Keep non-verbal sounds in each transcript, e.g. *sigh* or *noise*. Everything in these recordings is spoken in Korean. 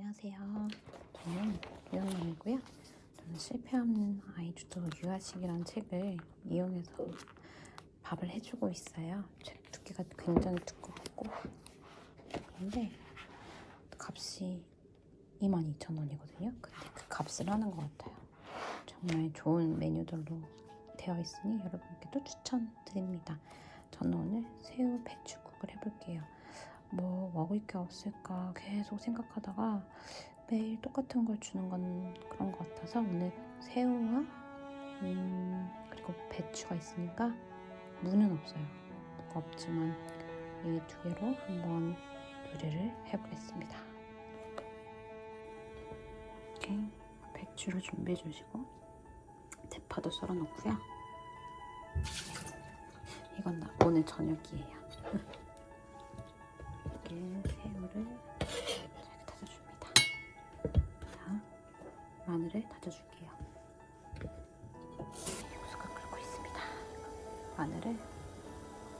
안녕하세요. 저는 유영남이고요. 저는 실패 없는 아이주도 유아식이라는 책을 이용해서 밥을 해주고 있어요. 책 두께가 굉장히 두껍고 근데 값이 22,000원이거든요. 근데 그 값을 하는 것 같아요. 정말 좋은 메뉴들로 되어 있으니 여러분께도 추천드립니다. 저는 오늘 새우 배추국을 해볼게요. 뭐 먹을 게 없을까 계속 생각하다가 매일 똑같은 걸 주는 건 그런 것 같아서 오늘 새우와 음, 그리고 배추가 있으니까 무는 없어요. 무가 없지만 이 두 개로 한번 요리를 해보겠습니다. 이렇게 배추를 준비해 주시고 대파도 썰어 놓고요. 이건 나 오늘 저녁이에요. *laughs* 이렇게 새우를 잘 다져줍니다. 자, 마늘을 다져줄게요. 육수가 끓고 있습니다. 마늘을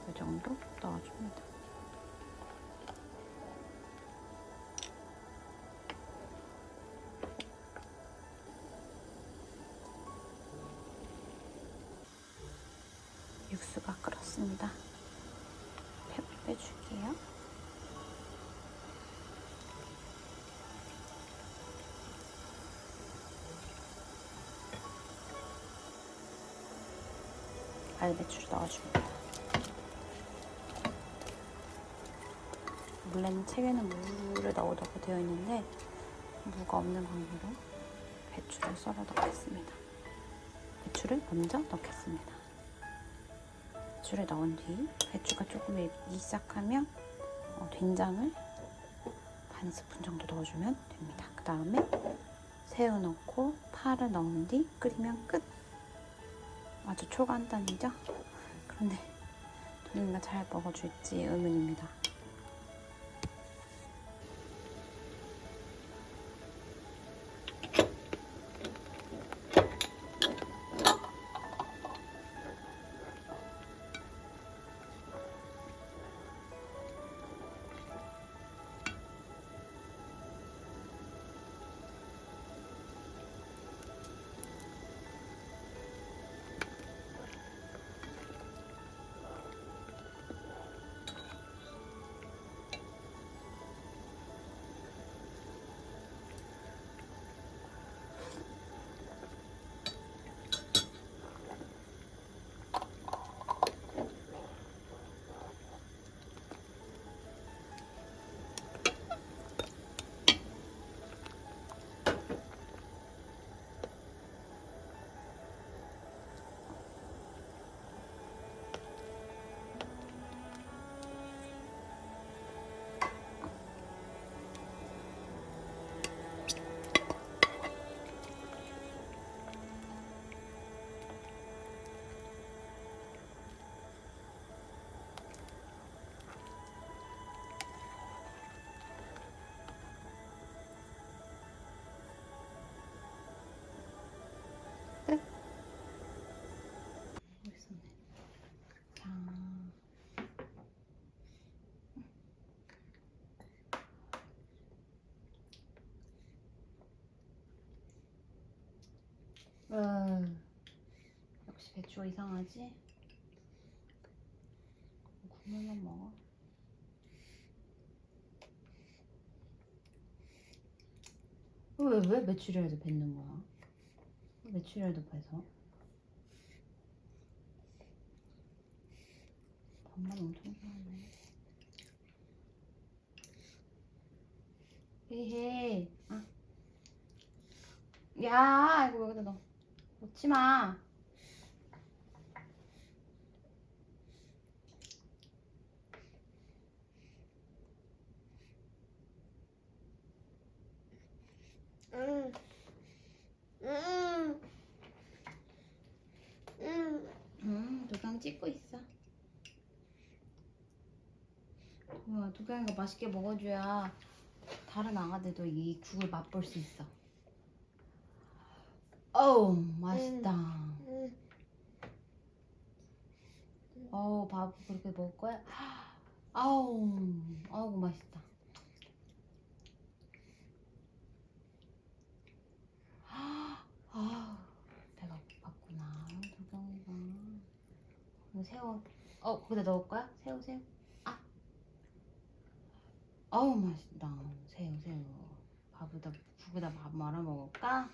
이 정도 넣어줍니다. 육수가 끓었습니다. 배 빼줄게요. 알배추를 넣어줍니다. 원래는 책에는 무를 넣으라고 되어 있는데 무가 없는 관계로 배추를 썰어 넣겠습니다. 배추를 먼저 넣겠습니다. 배추를 넣은 뒤 배추가 조금 익기 시작하면 어, 된장을 반 스푼 정도 넣어주면 됩니다. 그 다음에 새우 넣고 파를 넣은 뒤 끓이면 끝. 아주 초간단이죠? 그런데 도님이가 잘 먹어줄지 의문입니다. 음, 역시 배추가 이상하지? 국물만 먹어. 왜, 왜 메추리알도 뱉는 거야? 왜 메추리알도 뱉어? 밥만 엄청 좋아하네. 헤헤. 아. 야, 이거 여기다 넣어. 놓지 마. 응. 응. 응. 음, 도gang 찍고 있어. 우와, 도경이가 맛있게 먹어줘야 다른 아가들도 이 국을 맛볼 수 있어. 어우 음, 맛있다. 음. 어우 밥 그렇게 먹을 거야? 아우 아우 맛있다. 아 배가 고팠구나 도경이가. 새우 어 거기다 넣을 거야? 새우 새우. 아 아우 맛있다. 새우 새우. 밥에다 국에다 밥 말아 먹을까?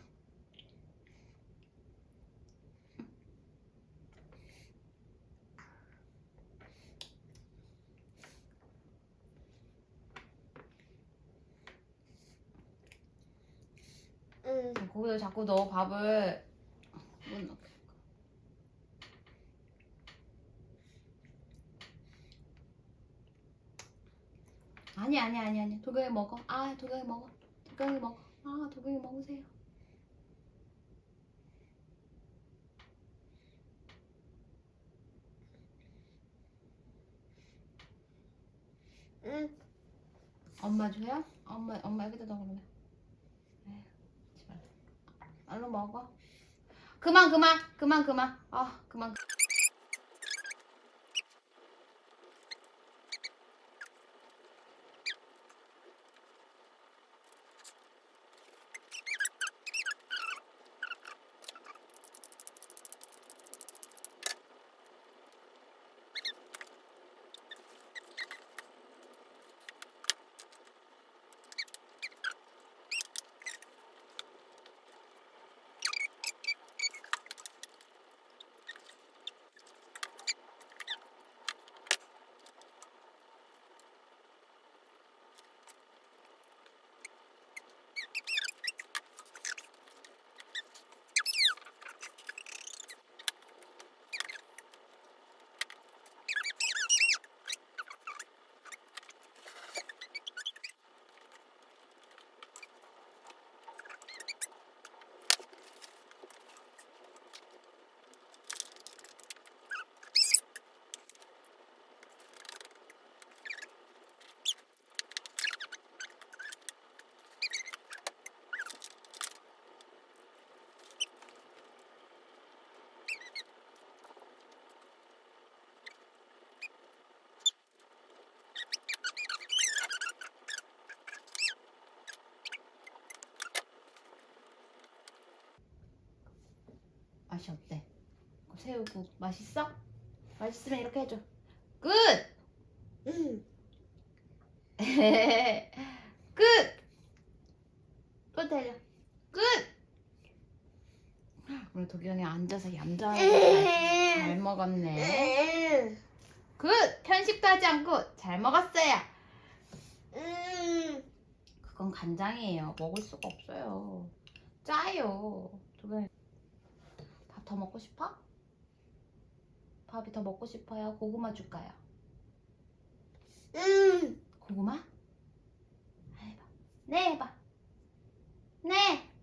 거기다 자꾸 넣어 밥을. 못 넣게 아니 아니 아니 아니. 도경이 먹어. 아 도경이 먹어. 도경이 먹어. 아 도경이 먹으세요. 응. 엄마 줘요? 엄마 엄마 여기다 에휴, 제발 얼른 먹어. 그만 그만 그만 그만. 아 그만 맛이 어때? 새우국 맛있어? 맛있으면 이렇게 해줘 끝! 응. 끝! 또 때려 끝! 우리 도경이 앉아서 얌전하게 잘, 잘 먹었네 응. 굿! 편식도 하지 않고 잘 먹었어요 응. 그건 간장이에요 먹을 수가 없어요 짜요 도경이 밥 더 먹고 싶어? 밥이 더 먹고 싶어요? 고구마 줄까요? 응. 고구마? 해봐 네 해봐 네